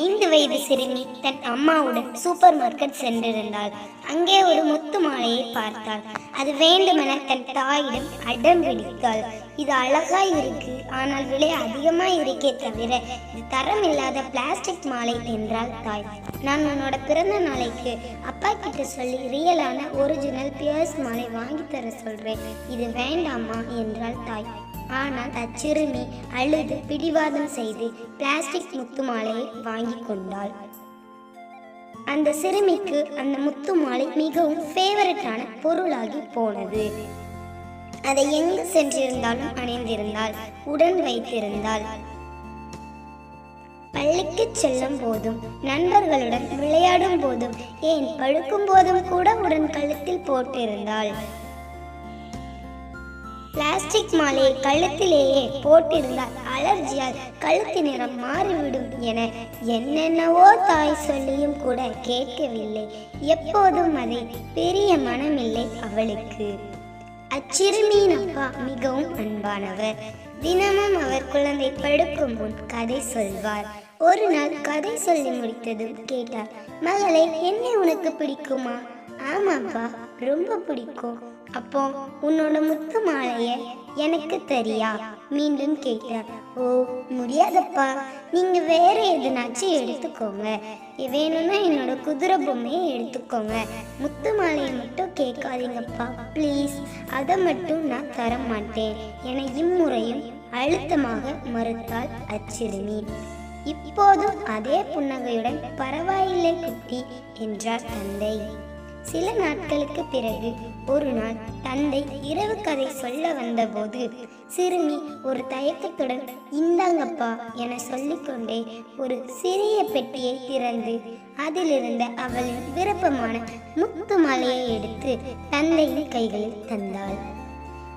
ஐந்து வயது சிறுமி தன் அம்மாவுடன் சூப்பர் மார்க்கெட் சென்றிருந்தாள். அங்கே ஒரு முத்து மாலையை பார்த்தாள். அது வேண்டுமென தன் தாயிடம் அடம் பிடித்தாள். இது அழகாய் இருக்கு ஆனால் விலை அதிகமாய் இருக்கே தவிர இது தரம் இல்லாத பிளாஸ்டிக் மாலை என்றாள் தாய். நான் உன்னோட பிறந்த நாளைக்கு அப்பா கிட்ட சொல்லி ரியலான ஒரிஜினல் பியர்ஸ் மாலை வாங்கி தர சொல்றேன். இது வேண்டாமா? என்றாள் தாய். ஆனால் அச்சிறுமி அழுது பிடிவாதம் செய்து பிளாஸ்டிக் முத்து மாலையை வாங்கி கொண்டாள். அந்த சிறுமிக்கு அந்த முத்து மாலை மிகவும் ஃபேவரட்டான பொருளாகி போனது. அதை எங்கு சென்றிருந்தாலும் அணிந்திருந்தாள் உடன் வைத்திருந்தாள். பள்ளிக்கு செல்லும் போதும் நண்பர்களுடன் விளையாடும் போதும் ஏன் படுக்கும் போதும் கூட உடன் கழுத்தில் போட்டிருந்தாள். பிளாஸ்டிக் மாலையை கழுத்திலேயே போட்டிருந்தால் அலர்ஜியால் கழுத்து நிறம் மாறிவிடும் என என்னென்னவோ தாய் சொல்லியும் கூட கேட்கவில்லை. எப்போதும் அதை பெரிய மனமில்லை அவளுக்கு. அச்சிறுமியின் அப்பா மிகவும் அன்பானவர். தினமும் அவர் குழந்தை படுக்கும் முன் கதை சொல்வார். ஒரு நாள் கதை சொல்லி முடித்ததும் கேட்டார் மகளே என்ன உனக்கு பிடிக்குமா? ஆமாப்பா ரொம்ப பிடிக்கும். அப்போ உன்னோட முத்து மாலைய எனக்கு தெரியா? மீண்டும் கேட்டார் ஓ முடியாதப்பா. நீங்க வேற எதுனாச்சும் எடுத்துக்கோங்க. வேணும்னா என்னோட குதிரை பொம்மையை எடுத்துக்கோங்க. முத்து மாலையை மட்டும் கேட்காதீங்கப்பா. ப்ளீஸ் அதை மட்டும் நான் தர மாட்டேன் என இம்முறையும் அழுத்தமாக மறுத்தாள் அச்சிறுமி இப்போதும் அதே புன்னகையுடன் பரவாயில்லை குட்டி என்றார் தந்தை. சில நாட்களுக்கு பிறகு ஒரு நாள் தந்தை இரவு கதை சொல்ல வந்தபோது சிறுமி ஒரு தயக்கத்துடன் இந்தாங்கப்பா என சொல்லிக்கொண்டே ஒரு சிறிய பெட்டியை திறந்து அதிலிருந்த அவளின் விருப்பமான முத்து மாலையை எடுத்து தந்தையின் கைகளில் தந்தாள்.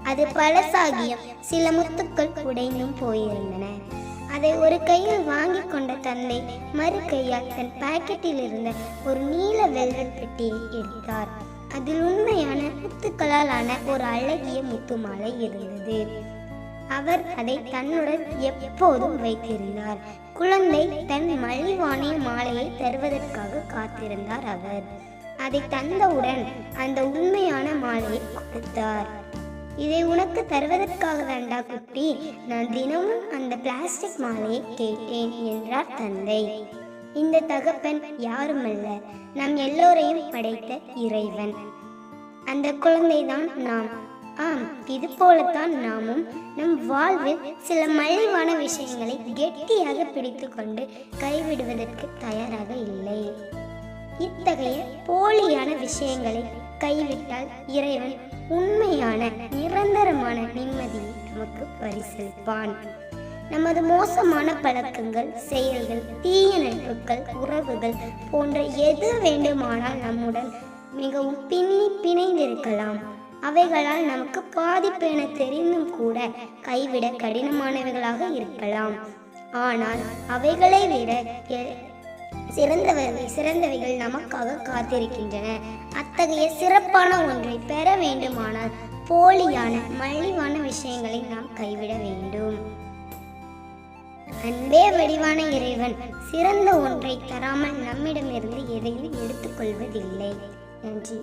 அது பழசாகியும் சில முத்துக்கள் உடைந்தும் போயிருந்தன. அதை ஒரு கையில் வாங்கி கொண்ட தந்தை மறு கையால் தன் பாக்கெட்டில் இருந்த ஒரு நீல வெல்வெட் பெட்டியை எடுத்தார். அதில் உண்மையான முத்துக்களால் ஆன ஒரு அழகிய முத்து மாலை இருந்தது. அவர் அதை தன்னுடன் எப்போதும் வைத்திருந்தார். குழந்தை தன் மலிவானிய மாலையை தருவதற்காக காத்திருந்தார் அவர். அதை தந்தவுடன் அந்த உண்மையான மாலையை கொடுத்தார். இதை உனக்கு தருவதற்காக வேண்டா குட்டி. நான் தினமும் அந்த பிளாஸ்டிக் மாலையை கேட்டேன் என்றார் தந்தை. இந்த தகப்பன் யாருமல்ல நம் எல்லோரையும் படைத்த இறைவன். அந்த குழந்தைதான் நாம். ஆம் இது போலத்தான் நாமும் நம் வாழ்வில் சில மலிவான விஷயங்களை கெட்டியாக பிடித்துக்கொண்டு கைவிடுவதற்கு தயாராக இல்லை. இத்தகைய போலியான விஷயங்களை கைவிட்டால் இறைவன் உண்மையான நிரந்தரமான நிம்மதியை நமக்கு பரிசளிப்பான். நமது மோசமான பழக்கங்கள் செயல்கள் தீய நட்புகள் உறவுகள் போன்ற எது வேண்டுமானால் நம்முடன் மிகவும் பின்னி பிணைந்திருக்கலாம். அவைகளால் நமக்கு பாதிப்பு என தெரிந்தும் கூட கைவிட கடினமானவைகளாக இருக்கலாம். ஆனால் அவைகளை விட சிறந்தவர்கள் சிறந்தவைகள் நமக்காக காத்திருக்கின்றன. அத்தகைய சிறப்பான ஒன்றை பெற வேண்டுமானால் போலியான மலிவான விஷயங்களை நாம் கைவிட வேண்டும். அன்பே வடிவான இறைவன் சிறந்த ஒன்றை தராமல் நம்மிடமிருந்து எதையும் எடுத்துக்கொள்வதில்லை. நன்றி.